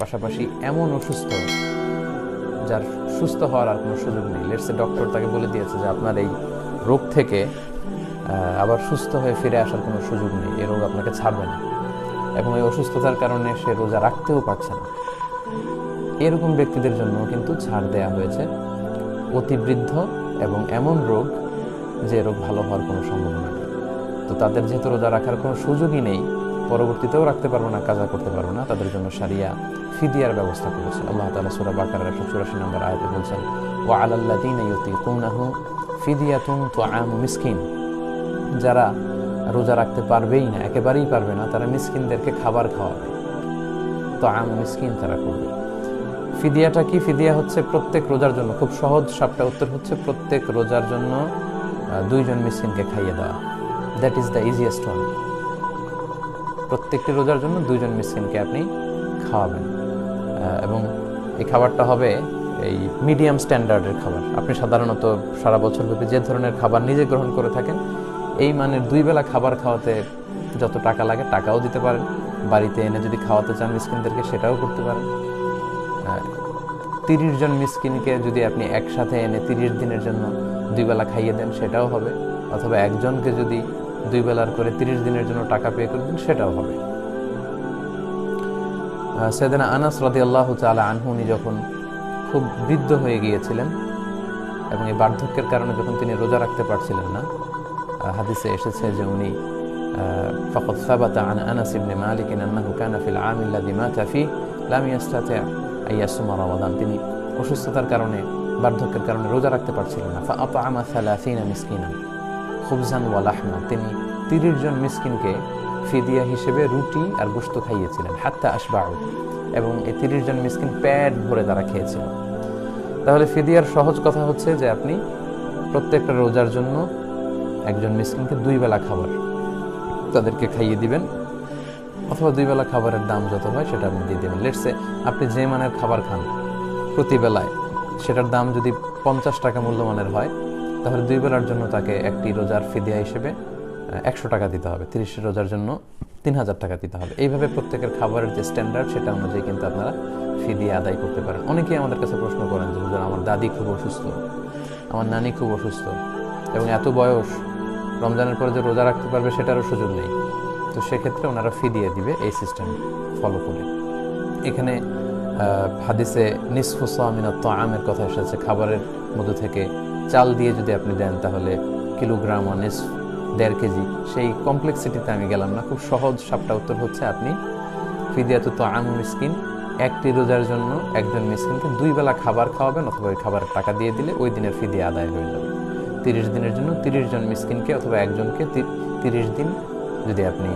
পাশাপাশি এমন অসুস্থ যার সুস্থ হওয়ার আর কোনো সুযোগ নেই। লেটসে ডক্টর তাকে বলে দিয়েছে যে আপনার এই রোগ থেকে আবার সুস্থ হয়ে ফিরে আসার কোনো সুযোগ নেই। এই রোগ আপনাকে ছাড়বে না। এবং এই অসুস্থতার কারণে সে রোজা রাখতেও পারছে না। এরকম ব্যক্তিদের জন্য কিন্তু ছাড় দেয়া হয়েছে। অতিবৃদ্ধ এবং এমন রোগ যে রোগ ভালো হওয়ার কোনো সম্ভাবনা নেই। তো তাদের যেহেতু রোজা রাখার কোনো সুযোগই নেই পরবর্তীতেও রাখতে পারব না, কাজা করতে পারব না। তাদের জন্য সারিয়া ফিদিয়ার ব্যবস্থা করেছে। আল্লাহ তালা সুরা বাকার একশো চুরাশি নম্বর আয়তে বলছেন ও আলাল্লাদিন ফিদিয়া ফিদিয়াতুন তো আম মিসকিন। যারা রোজা রাখতে পারবেই না, একেবারেই পারবে না, তারা মিসকিনদেরকে খাবার খাওয়াবে। তো আম মিসকিন তারা করবে। ফিদিয়াটা কি? ফিদিয়া হচ্ছে প্রত্যেক রোজার জন্য, খুব সহজ সাপটা উত্তর হচ্ছে প্রত্যেক রোজার জন্য দুইজন মিসকিনকে খাইয়ে দেওয়া। That is the easiest one প্রত্যেকটি রোজার জন্য দুইজন মিসকিনকে আপনি খাওয়াবেন। এবং এই খাবারটা হবে এই মিডিয়াম স্ট্যান্ডার্ডের খাবার। আপনি সাধারণত সারা বছর ব্যাপী যে ধরনের খাবার নিজে গ্রহণ করে থাকেন, এই মানের দুই বেলা খাবার খাওয়াতে যত টাকা লাগে টাকাও দিতে পারেন। বাড়িতে এনে যদি খাওয়াতে চান মিসকিনদেরকে, সেটাও করতে পারেন। তিরিশ জন মিসকিনকে যদি আপনি একসাথে এনে তিরিশ দিনের জন্য দুই বেলা খাইয়ে দেন, সেটাও হবে। অথবা একজনকে যদি দুই বেলার করে তিরিশ দিনের জন্য টাকা পে করে দেন সেটাও হবে সেদিন আনাস রাদি আল্লাহ তালা আনহুনি যখন খুব বৃদ্ধ হয়ে গিয়েছিলেন এবং এই বার্ধক্যের কারণে যখন তিনি রোজা রাখতে পারছিলেন না আহ, হাদিসে এসেছে যে উনি فقد ثبت عن انس بن مالك انه كان في العام الذي مات فيه لم يستطع ان يصوم رمضان তিনি অসুস্থতার কারণে বার্ধক্যের কারণে রোজা রাখতে পারছিলেন না فاطعم 30 مسكينا খুবজান ওয়ালাহমা তিনি তিরিশ জন মিসকিনকে ফিদিয়া হিসেবে রুটি আর গোস্ত খাইয়েছিলেন, হাত্তা আসবাউ এবং এই তিরিশ জন মিসকিন প্যাট ভরে তারা খেয়েছিল। তাহলে ফিদিয়ার সহজ কথা হচ্ছে যে আপনি প্রত্যেকটা রোজার জন্য একজন মিসকিনকে দুই বেলা খাবার তাদেরকে খাইয়ে দিবেন, অথবা দুই বেলা খাবারের দাম যত হয় সেটা আপনি দিয়ে দেবেন। লেটসে আপনি যে মানের খাবার খান প্রতিবেলায় সেটার দাম যদি পঞ্চাশ টাকা মূল্যমানের হয় তাহলে দুই বেলার জন্য তাকে একটি রোজার ফিদিয়া হিসেবে একশো টাকা দিতে হবে। তিরিশ রোজার জন্য তিন হাজার টাকা দিতে হবে। এইভাবে প্রত্যেকের খাবারের যে স্ট্যান্ডার্ড সেটা অনুযায়ী কিন্তু আপনারা ফিদিয়া আদায় করতে পারেন। অনেকেই আমাদের কাছে প্রশ্ন করেন যে আমার দাদি খুব অসুস্থ, আমার নানি খুব অসুস্থ এবং এত বয়স, রমজানের পরে যে রোজা রাখতে পারবে সেটারও সুযোগ নেই। তো সেক্ষেত্রে ওনারা ফি দিয়ে দিবে এই সিস্টেম ফলো করে। এখানে হাদিসে নিসফুসামিনত আমের কথা এসেছে। খাবারের মধ্যে থেকে চাল দিয়ে যদি আপনি দেন তাহলে কিলোগ্রাম ও নিসফ দেড় কেজি। সেই কমপ্লেক্সিটিতে আমি গেলাম না। খুব সহজ সাপটা উত্তর হচ্ছে আপনি ফিদিয়াত তো আম মিসকিন, একটি রোজার জন্য একজন মিসকিনকে দুই বেলা খাবার খাওয়াবেন অথবা ওই খাবার টাকা দিয়ে দিলে ওই দিনের ফিদিয়া আদায় হয়ে যাবে। তিরিশ দিনের জন্য তিরিশ জন মিসকিনকে অথবা একজনকে তিরিশ দিন যদি আপনি